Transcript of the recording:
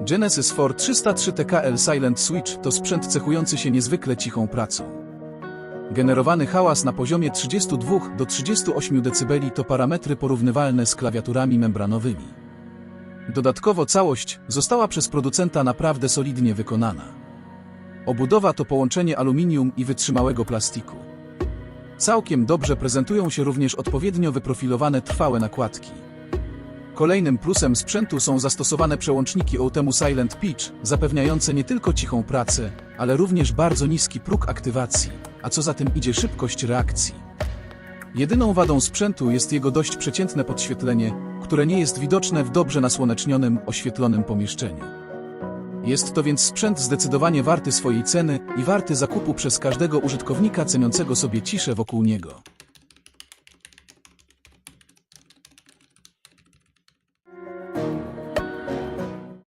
Genesis 4 303 TKL Silent Switch to sprzęt cechujący się niezwykle cichą pracą. Generowany hałas na poziomie 32 do 38 dB to parametry porównywalne z klawiaturami membranowymi. Dodatkowo całość została przez producenta naprawdę solidnie wykonana. Obudowa to połączenie aluminium i wytrzymałego plastiku. Całkiem dobrze prezentują się również odpowiednio wyprofilowane trwałe nakładki. Kolejnym plusem sprzętu są zastosowane przełączniki Outemu Silent Pitch, zapewniające nie tylko cichą pracę, ale również bardzo niski próg aktywacji, a co za tym idzie szybkość reakcji. Jedyną wadą sprzętu jest jego dość przeciętne podświetlenie, które nie jest widoczne w dobrze nasłonecznionym, oświetlonym pomieszczeniu. Jest to więc sprzęt zdecydowanie warty swojej ceny i warty zakupu przez każdego użytkownika ceniącego sobie ciszę wokół niego.